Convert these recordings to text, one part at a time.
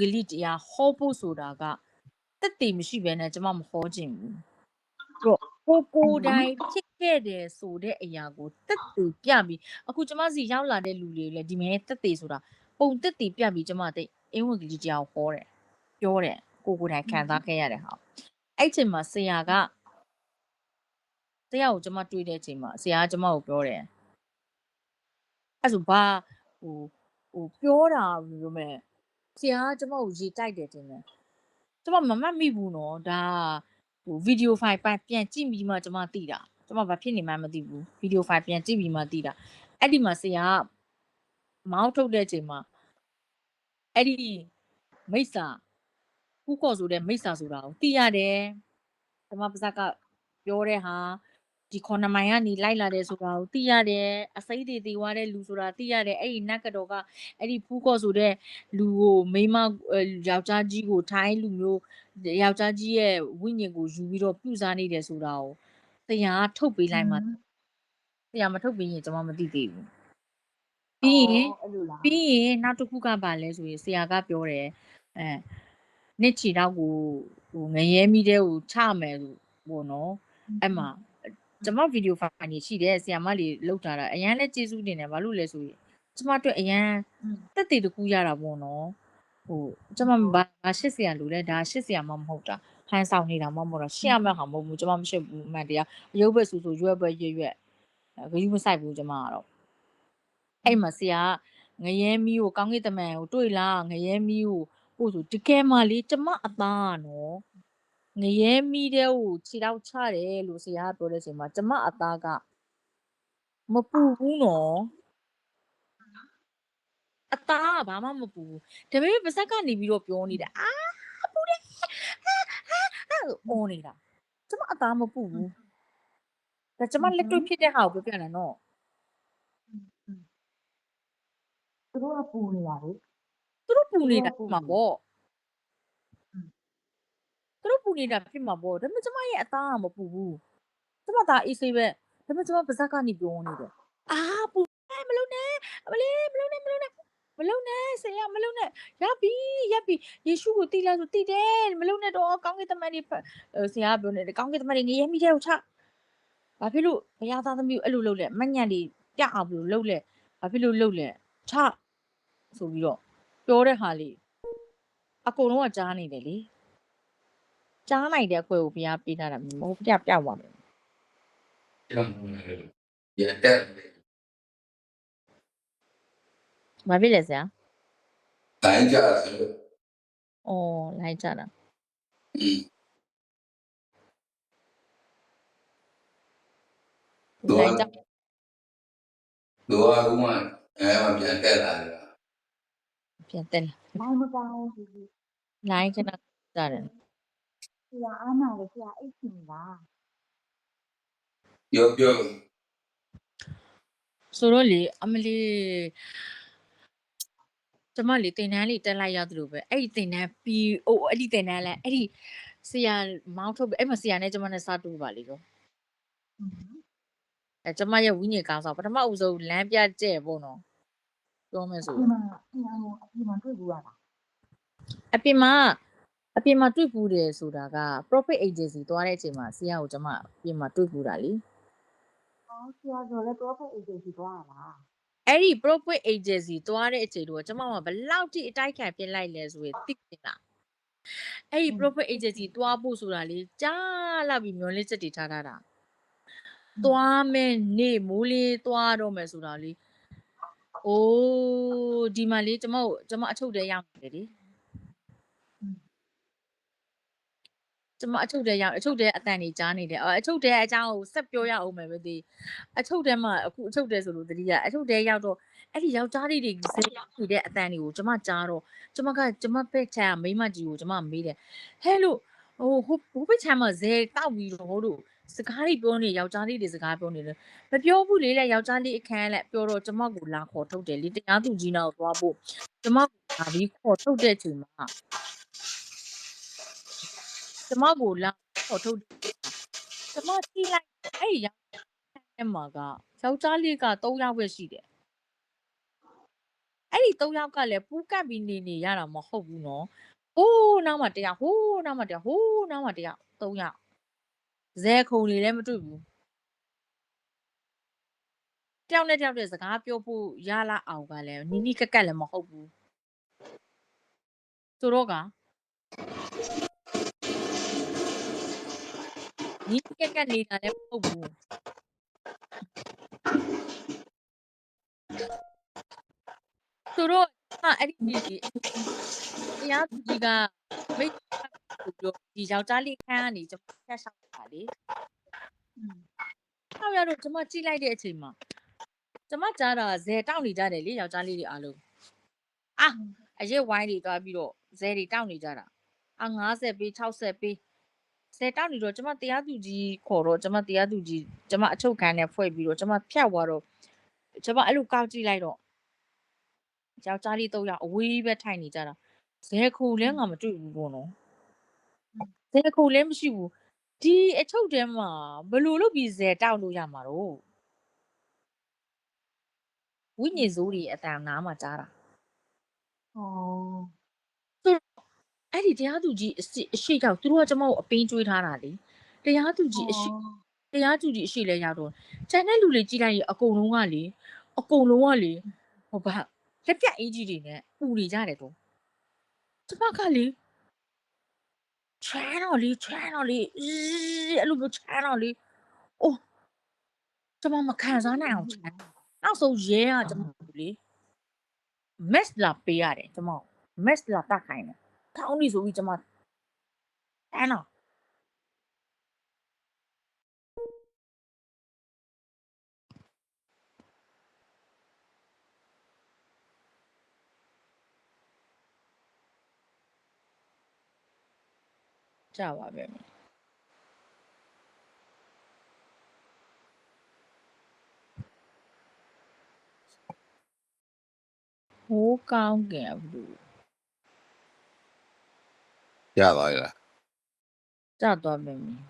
ဂလိတရားဟောဖို့ဆိုတာကတက်တည်မရှိဘဲနဲ့ကျမမဟောခြင်းဘူးအဲ့တော့ကိုကိုယ်တိုင်ဖြစ်ခဲ့တယ်ဆိုတဲ့အရာကိုတက်တည်ပြပြီးအခုကျမစီရောက်လာတဲ့လူတွေလည်းဒီမဲတက်တည်ဆိုတာပုံတက်တည်ပြပြီးကျမတဲ့အင်္ဂလိပ်ဂလိတရားကိုဟောတယ်ပြောတယ်ကိုကိုယ်တိုင်ခံစားခဲ့ရတဲ့ဟာအဲ့ချိန်မှာဆရာကဆရာကိုကျမတွေ့တဲ့အချိန်မှာဆရာကကျမကိုပြောတယ်အဲ့ဆိုဘာဟိုဟိုပြောတာဘယ်လိုပြောမလဲ ဆရာကကျမကိုရေတိုက်တယ်တင်တယ်ကျမမမှတ်မိဘူးနော်ဒါဟိုဗီဒီယိုဖိုင်ပြန်ကြည့်ပြီးမှကျမသိတာကျမဘာဖြစ်နေမှန်းမသိဘူးဗီဒီယိုဖိုင်ပြန်ကြည့်ပြီးမှသိတာအဲ့ဒီမှာဆရာကမောင်းထုတ်တဲ့အချိန်မှာအဲ့ဒီမိစ္ဆာခုခေါ်ဆိုတဲ့မိစ္ဆာဆိုတာကိုသိရတယ်ကျမပါဇက်ကပြောတဲ့ဟာ ဒီခေါနမိုင်ကနေလိုက်လာတယ်ဆိုတာကိုသိရတယ်အစိမ့်တွေတေသွားတဲ့လူဆိုတာသိရတယ်အဲ့ဒီနတ်ကတော်ကအဲ့ဒီဖူးခေါ်ဆိုတဲ့လူကိုမိန်းမအဲယောက်ျားကြီးကိုထိုင်းလူမျိုးယောက်ျားကြီးရဲ့ဝိညာဉ်ကိုယူပြီးတော့ပြုစားနေတယ်ဆိုတာကိုတရားထုတ်ပေးလိုက်မှတရားမထုတ်ပေးရင်ကျွန်မမသိသေးဘူးပြီးရင်အဲ့လိုလားပြီးရင်နောက်တစ်ခုကပါလဲဆိုရင်ဆရာကပြောတယ်အဲနှစ်ချီတော့ကိုဟိုငရဲမိတဲ့ကိုချမယ်လို့ပေါ့နော်အဲ့မှာ ကျွန်မဗီဒီယိုဖိုင်ကြီးရှိတယ်ဆရာမလေးလောက်ထားတာအရန်လဲကျေးဇူးတင်တယ်ဘာလို့လဲဆိုရင်ကျွန်မအတွက်အရန်တက်တည်တစ်ခုရတာပေါ့နော်ဟိုကျွန်မဘာဘာရှစ်ဆရာလူလဲဒါရှစ်ဆရာမှမဟုတ်တာဟန်ဆောင်နေတာမှမဟုတ်တော့ရှစ်ရမဲ့ဟာမဟုတ်ဘူးကျွန်မမရှိဘူးအမှန်တရားရုပ်ပဲဆူဆူရွက်ပဲရွက်ရွက်ဂရုမစိုက်ဘူးကျွန်မကတော့အဲ့မှာဆရာကငရဲမီးကိုကောင်းကင်တမန်ကိုတွေ့လားငရဲမီးကိုပို့ဆိုတကယ်မှလေကျမအသားကနော် ငရဲမီးတဲ့ကိုခြေတော့ချတယ်လို့ဆရာကပြောတဲ့အချိန်မှာကျမအသားကမပူဘူးနော်အသားကဘာမှမပူဘူးဒါပေမဲ့ပါဇက်ကနေပြီးတော့ပြောနေတာအာပူတယ်အာအာအာအော်နေတာကျမအသားမပူဘူးဒါကျမလက်တွေ့ဖြစ်တဲ့ဟာကိုပြောပြတာနော်သူတို့ကပူနေတာလေသူတို့ပူနေတာသူဖြစ်တို့ကပူမှာပေါ့อืม သူတို့ပူနေတာဖြစ်မှာပေါ့ဒါပေမဲ့ကျမရဲ့အသားကမပူဘူးကျမသားအေးဆေးပဲဒါပေမဲ့ကျမပါဇက်ကနေပြောနေတယ်အာပူတယ်မလုံးနဲ့အမလေးမလုံးနဲ့မလုံးနဲ့မလုံးနဲ့ဆရာမလုံးနဲ့ရပြီရပြီယေရှုကိုတိလားဆိုတိတယ်မလုံးနဲ့တော့ကောင်းကင်တမန်တွေဖတ်အဲဆရာကပြောနေတယ်ကောင်းကင်တမန်တွေငရဲမိတဲ့ကိုချဘာဖြစ်လို့ဘုရားသားသမီးကိုအဲ့လိုလုပ်လဲမညံ့တွေပြအောင်ဘလို့လုပ်လဲဘာဖြစ်လို့လုပ်လဲချဆိုပြီးတော့ပြောတဲ့ဟာလေးအကုန်လုံးကကြားနေတယ်လေ ကြားနိုင်တဲ့အခွင့်ကိုဘုရားပေးထားတာမဟုတ်ပြပြသွားမယ်ရတဲ့။ဘာဖြစ်လဲဆရာတိုင်းကြတယ်။အော်လိုက်ကြတာอืม။သူကလိုက်ကြသူကအခုမှအဲမှပြန်တက်လာတယ်ပြန်တက်လာနိုင်မကောင်းဘူးဒီ။လိုက်ခဏကြတယ် ဆရာအားနာလေဆရာအိတ်ရှင်လားပြောပြော။ဆိုတော့လေအမလီကျမလေတင်တန်းလေးတက်လိုက်ရတယ်လို့ပဲအဲ့ဒီတင်တန်းပြီးအိုးအဲ့ဒီတင်တန်းလဲအဲ့ဒီဆရာမောင်းထုတ်ပြီးအဲ့မှာဆရာနဲ့ကျမနဲ့စတူပါလေတော့အဲကျမရဲ့ဝိညာဉ်ကောင်းဆောင်ပထမဦးဆုံးလမ်းပြကျဲ့ပေါ့နော်ပြောမယ်ဆိုဒီမှာဒီမှာအပြင်မှာတွေ့ဘူးရလားအပြင်မှာ အပြင်မှာတွေ့ဘူးတယ်ဆိုတာက profit agency သွားတဲ့အချိန်မှာဆရာကိုကျမအပြင်မှာတွေ့ဘူးတာလीဟောဆရာဆိုလဲ profit agency သွားရလားအဲ့ဒီ profit agency သွားတဲ့အချိန်တော့ကျမကဘယ်လောက်ထိအတိုက်ခံပြစ်လိုက်လဲဆိုရင်သိနေလားအဲ့ဒီ profit agency သွားဖို့ဆိုတာလေကြားလာပြီးမျောလင့်ချက်တွေထားထားတာသွားမယ်နေမိုးလေးသွားတော့မယ်ဆိုတာလေအိုးဒီမှာလေကျမတို့ကျမအထုတ်တဲရောက်နေတယ်လေ ကျမအထုတ်တဲရောက်အထုတ်တဲအတန်ကြီးကြားနေတယ်အော်အထုတ်တဲအကြောင်းကိုဆက်ပြောရအောင်မယ်ပဲဒီအထုတ်တဲမှာအခုအထုတ်တဲဆိုလို့တတိယအထုတ်တဲရောက်တော့အဲ့ဒီယောက်ျားလေးတွေဇေးနေတဲ့အတန်တွေကိုကျမကြားတော့ကျမကကျမဖက်ချာမိန်းမကြီးကိုကျမမေးတယ်ဟဲ့လို့ဟိုဟိုဟိုဖက်ချာမှာဇေးတောက်ပြီးတော့ဟိုတို့စကားတွေပြောနေယောက်ျားလေးတွေစကားပြောနေတယ်မပြောဘူးလေလေယောက်ျားလေးအခန်းလက်ပြောတော့ကျမကိုလာခေါ်ထုတ်တယ်လေတရားသူကြီးနောက်သွားဖို့ကျမကိုလာပြီးခေါ်ထုတ်တဲ့အချိန်မှာ ကျမကိုလာခေါ်ထုတ်တယ်ကျမကြည့်လိုက်အဲ့ဒီယောက်ျားထဲမှာကယောက်ျားလေးက3ယောက်ပဲရှိတယ်အဲ့ဒီ၃ယောက်ကလည်းပူးကပ်ပြီးနေနေရတာမဟုတ်ဘူးနော်ဟိုးနောက်မှတစ်ယောက်ဟိုးနောက်မှတစ်ယောက်ဟိုးနောက်မှတစ်ယောက်၃ယောက်ဇဲခုံနေလည်းမတွေ့ဘူးတယောက်နဲ့တယောက်တဲ့စကားပြောဖို့ရလာအောင်ကလည်းနီးနီးကက်ကက်လည်းမဟုတ်ဘူးသူတို့က နီးနီးကက်ကက်နေတာလည်းမဟုတ်ဘူးသူတို့ကအဲ့ဒီဒီတရားသူကြီးကမိတ်ဆိုပြီးတော့ဒီယောက်ျားလေးခန်းကနေကျွန်မဆက်ဆောင်တာလေ။ဟောက်ရတော့ကျမကြည့်လိုက်တဲ့အချိန်မှာကျမကြားတာဇယ်တောက်နေကြတယ်လေယောက်ျားလေးတွေအားလုံး။အာအရက်ဝိုင်းတွေသွားပြီးတော့ဇယ်တွေတောက်နေကြတာ။အာ90ပေး60ပေး ဇယ်တောက်နေတော့ကျမတရားသူကြီးခေါ်တော့ကျမတရားသူကြီးကျမအချုပ်ခန်းနဲ့ဖွဲ့ပြီးတော့ကျမဖြတ်သွားတော့ကျမအဲ့လိုကောက်ကြည့်လိုက်တော့ယောက်ျားလေးတော့ရအဝေးပဲထိုင်နေကြတာ။ဇယ်ခုလည်းငါမတွေ့ဘူးပေါ့နော်။ဇယ်ခုလည်းမရှိဘူး။ဒီအချုပ်ထဲမှာဘယ်လိုလုပ်ပြီးဇယ်တောက်လို့ရမှာတော့ဝိညာဉ်စိုးတွေအတန်နားမှာကြားတာ哦， အဲ့ဒီတရားသူကြီးအရှိအရှိရောက်သူတို့ကကျမကိုအပင်းကျွေးထားတာလေတရားသူကြီးအရှိတရားသူကြီးအရှိလဲရောက်တော့ကျန်တဲ့လူတွေကြည့်လိုက်ရင်အကုန်လုံးကလေအကုန်လုံးကလေဟိုဘာလက်ပြအင်ကြီးတွေနဲ့ပူနေကြတယ်တော့ကျမကလေချမ်းတော့လေချမ်းတော့လေအီးအဲ့လိုမျိုးချမ်းတော့လေအိုးကျမမခံစားနိုင်အောင်ချမ်းနောက်ဆုံးရဲကကျမကိုလေ mess လာပေးရတယ်ကျမ mess လာတက်ခိုင်းတယ် ထောင်းနေဆိုပြီးကျမတန်းတော့ကြပါပဲမယ်ဟိုးကောင်းကင်ဘူး ရသွားပြီလားကြသွားပြီမင်း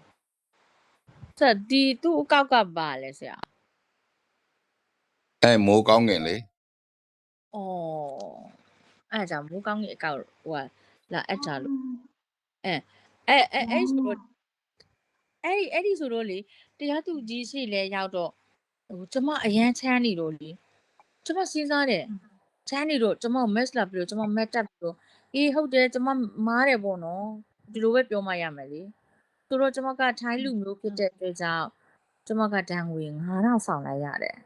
ဆက်ဒီသူ့အကောက်ကပါလဲဆရာအဲမိုးကောင်းကင်လေဩအဲ့ဒါကြောင့်မိုးကောင်းကြီးအကောက်ဟိုကလာအပ်ကြလို့အဲအဲအဲ့ဆိုတော့အဲ့ဒီအဲ့ဒီဆိုတော့လေတရားသူကြီးရှိလဲရောက်တော့ဟိုကျမအရန်ချမ်းနေတော့လေကျမစဉ်းစားတယ်ချမ်းနေတော့ကျမ mess လာပြီးတော့ကျမ mat တက်ပြီးတော့ အေးဟုတ်တယ်ကျမမားတယ်ပေါ့နော်ဒီလိုပဲပြောမှရမယ်လေဆိုတော့ကျမကထိုင်းလူမျိုးဖြစ်တဲ့အတွက်ကြောင့်ကျမကဒဏ်ငွေ9000ဆောင်လိုက်ရတယ်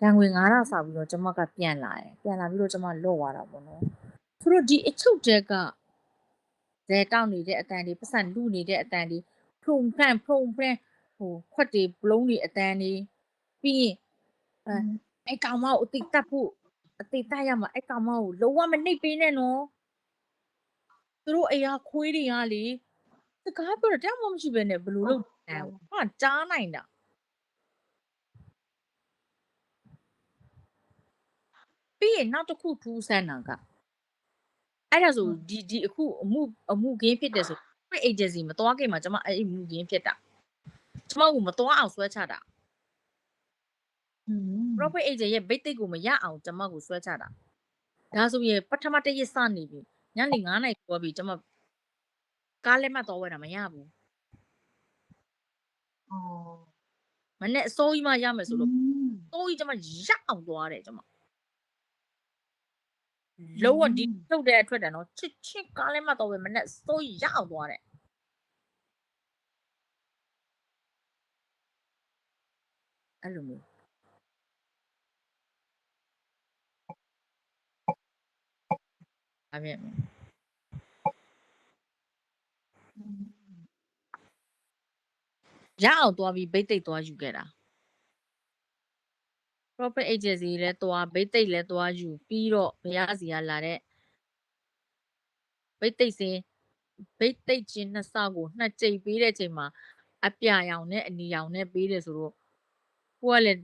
ဒဏ်ငွေ9000ဆောင်ပြီးတော့ကျမကပြန်လာတယ်ပြန်လာပြီးတော့ကျမလွတ်သွားတာပေါ့နော်ဆိုတော့ဒီအချုပ်တဲကဇဲတောက်နေတဲ့အတန်တွေပတ်စံလူနေတဲ့အတန်တွေဖုံဖန့်ဖုံဖန့်ဟိုခွက်တွေဘလုံးတွေအတန်တွေပြီးရင်အဲအဲ့ကောင်မကိုအတိတ်တက်ဖို့ အတိတ်တက်ရမှာအဲ့ကောင်မကိုလုံးဝမနှိပ်ပေးနဲ့နော်သူတို့အရာခွေးတွေကလေစကားပြောတော့တရားမှမရှိပဲနဲ့ဘယ်လိုလုပ်လဲဟာကြားနိုင်တာပြီးရင်နောက်တစ်ခုထူးဆန်းတာကအဲ့ဒါဆိုဒီဒီအခုအမှုအမှုကင်းဖြစ်တယ်ဆို private agency မသွားခင်မှာကျွန်မအဲ့ဒီအမှုကင်းဖြစ်တာကျွန်မကမသွားအောင်ဆွဲချတာ อืม profit agent ရဲ့ bait ကိုမရအောင်ကျွန်မကိုဆွဲချတာဒါဆိုရင်ပထမတစ်ရက်စနေပြီညနေ9:00နာရီကျော်ပြီကျွန်မကားလက်မှတ်တော့ဝယ်တာမရဘူးอ๋อမနေ့အစိုးရမှရမယ်ဆိုလို့အစိုးရကျွန်မရအောင်သွားတယ်ကျွန်မလုံးဝဒီထုတ်တဲ့အထွက်တန်တော့ချစ်ချစ်ကားလက်မှတ်တော့ဝယ်မနေ့အစိုးရရအောင်သွားတယ်အဲ့လိုမျိုး အမြင်ရအောင်သွားပြီးဘိတ်သိက်သွားယူခဲ့တာ profit agency လဲသွားဘိတ်သိက်လဲသွားယူပြီးတော့ဘုရားစီကလာတဲ့ဘိတ်သိက်စင်ဘိတ်သိက်ချင်းနှစ်ဆကိုနှစ်ကြိမ်ပေးတဲ့အချိန်မှာအပြရောင်နဲ့အနီရောင်နဲ့ပေးတယ်ဆိုတော့ကိုကလည်း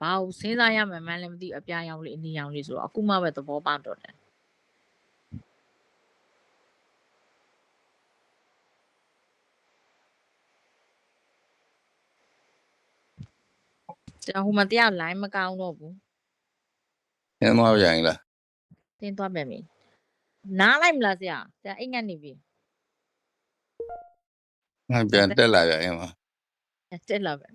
ဘာလို့စဉ်းစားရမှန်းမှန်းလည်းမသိဘူးအပြရောင်လေးအနီရောင်လေးဆိုတော့အခုမှပဲသဘောပေါက်တော့တယ် ကျွန်တော်ဟိုမှာတရား line မကောင်းတော့ဘူးင်းသွားပြန်ပြီလားတင်းသွားမယ်မင်းနားလိုက်မလားဆရာဆရာအိတ်ငတ်နေပြီငါပြန်တက်လာပြန်ရင်မှာတက်လာပဲ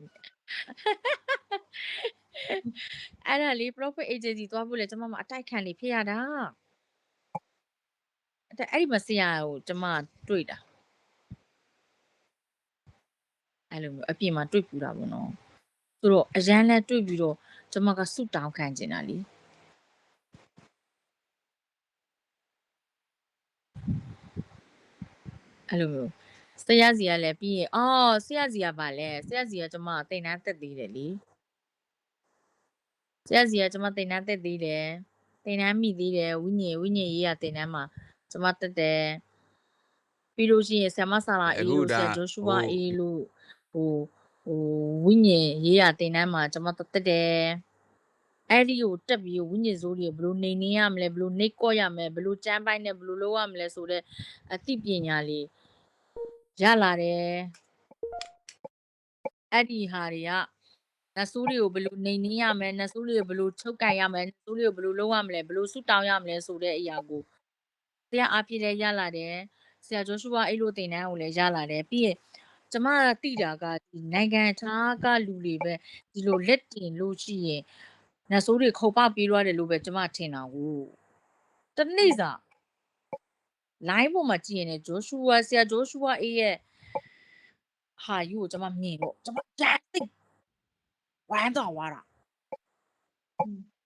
အဲ့ဒါလေး profit agency သွားဖို့လေကျွန်မမအတိုက်ခံနေဖြစ်ရတာအဲ့ဒါအဲ့ဒီမဆရာကိုကျွန်မတွေ့တာအဲ့လိုမျိုးအပြင်မှာတွေ့ပူတာပေါ့နော် ဆိုတော့အရန်လဲတွေ့ပြီးတော့ကျွန်မကဆုတောင်းခံကျင်တာလीအဲ့လိုမျိုးဆရာစီကလည်းပြီးရင်အော်ဆရာစီကဗာလဲဆရာစီကကျွန်မတိတ်နှန်းတက်သေးတယ်လीဆရာစီကကျွန်မတိတ်နှန်းတက်သေးတယ်တိတ်နှန်းမိသေးတယ်ဝိညာဉ်ဝိညာဉ်ရေးရတိတ်နှန်းမှာကျွန်မတက်တယ်ပြီးလို့ရှိရင်ဆရာမဆာလာအေးလို့ဆရာဂျိုရှူဝါအေးလို့ဟို ဟိုဝိညာဉ်ရေးရတိတ်နှန်းမှာကျွန်မတက်တယ်အဲ့ဒီကိုတက်ပြီးဝိညာဉ်စိုးတွေဘယ်လိုနေနေရမလဲဘယ်လိုနှိတ်ကော့ရမလဲဘယ်လိုကြမ်းပိုင်းနဲ့ဘယ်လိုလုပ်ရမလဲဆိုတော့အသိပညာလေးရလာတယ်အဲ့ဒီဟာတွေကနတ်ဆိုးတွေကိုဘယ်လိုနေနေရမလဲနတ်ဆိုးတွေကိုဘယ်လိုချုပ်ကန်ရမလဲနတ်ဆိုးတွေကိုဘယ်လိုလုပ်ရမလဲဘယ်လိုဆုတောင်းရမလဲဆိုတဲ့အရာကိုဆရာအားဖြင့်လည်းရလာတယ်ဆရာဂျိုရှူဝါအဲ့လိုသင်တန်းကိုလည်းရလာတယ်ပြီးရင် ကျမတိတာကဒီနိုင်ငံသားကလူတွေပဲဒီလိုလက်တင်လို့ရှိရင်နတ်ဆိုးတွေခုံပပြေးသွားတယ်လို့ပဲကျမထင်တာကိုတနေ့စာ line ပေါ်မှာကြည့်ရင်လည်းဂျိုရှူဝါဆရာဂျိုရှူဝါအေးရဲ့ဟာယူကိုကျွန်မမြင်တော့ကျွန်မဓာတ်သိဝမ်းတော်သွားတာ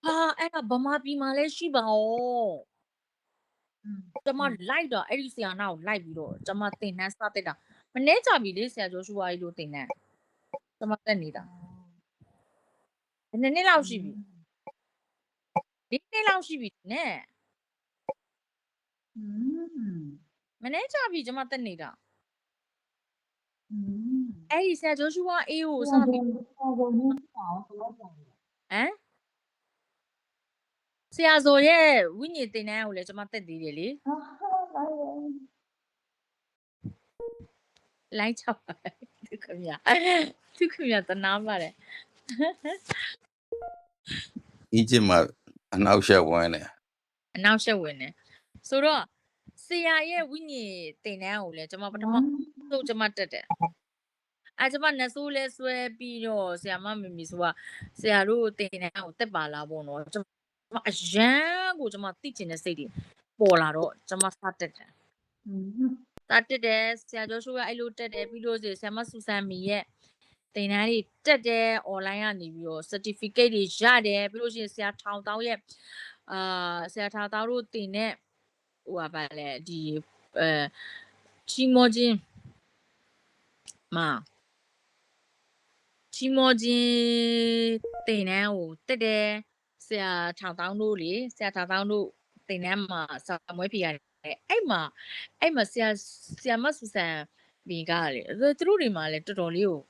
ဟာအဲ့ဒါဗမာပြည်မှာလည်းရှိပါဩကျွန်မလိုက်တော့အဲ့ဒီဆရာနာကိုလိုက်ပြီးတော့ကျွန်မသင်တန်းစတက်တာ မနှဲကြပြီလေဆရာဂျိုရှူဝါကြီးလို့တင်တယ်ကျွန်မတက်နေတာဘယ်နှစ်နှစ်လောက်ရှိပြီဒီနှစ်လောက်ရှိပြီနဲ့မနှဲကြပြီကျွန်မတက်နေတာအဲ့ဒီဆရာဂျိုရှူဝါအေးကိုစပြီးဟမ်ဆရာဇော်ရဲ့ဝိညာဉ်သင်တန်းကိုလည်းကျွန်မတက်သေးတယ်လေဟုတ်ပါရဲ့ လိုင်းချပါသူခမရသူခမရတနာပါတယ်အီဂျစ်မှာအနောက်ရှက်ဝမ်းတယ်အနောက်ရှက်ဝင်နေဆိုတော့ဆရာရဲ့ဝိညာဉ်တင်တန်းကိုလည်းကျွန်မပထမဆုံးကျွန်မတက်တယ်အဲကျွန်မနတ်ဆိုးလဲဆွဲပြီးတော့ဆရာမမမီဆိုတာဆရာတို့တင်တန်းကိုတက်ပါလားပေါ့နော်ကျွန်မအရန်ကိုကျွန်မသိချင်တဲ့စိတ်တွေပေါ်လာတော့ကျွန်မစတက်တယ်อืม တာတက်တယ်ဆရာကျော်ရှိုးကအဲ့လိုတက်တယ်ပြီးလို့ဆိုဆရာမဆူဆန်မီရဲ့တင်တန်းတွေတက်တယ် online ကနေပြီးတော့ certificate တွေရတယ်ပြီးလို့ရှိရင်ဆရာထောင်တောင်းရဲ့အာဆရာထောင်တောင်းတို့တင်တဲ့ဟိုပါလဲဒီအဲချီမောချင်းမချီမောချင်းတင်တန်းကိုတက်တယ်ဆရာထောင်တောင်းတို့လေဆရာထောင်တောင်းတို့တင်တန်းမှာစာမွေးပြရတယ် အဲ့မှာအဲ့မှာဆရာဆရာမဆူဆန်ဘီကလေသူတို့တွေမှာလည်းတော်တော်လေးကို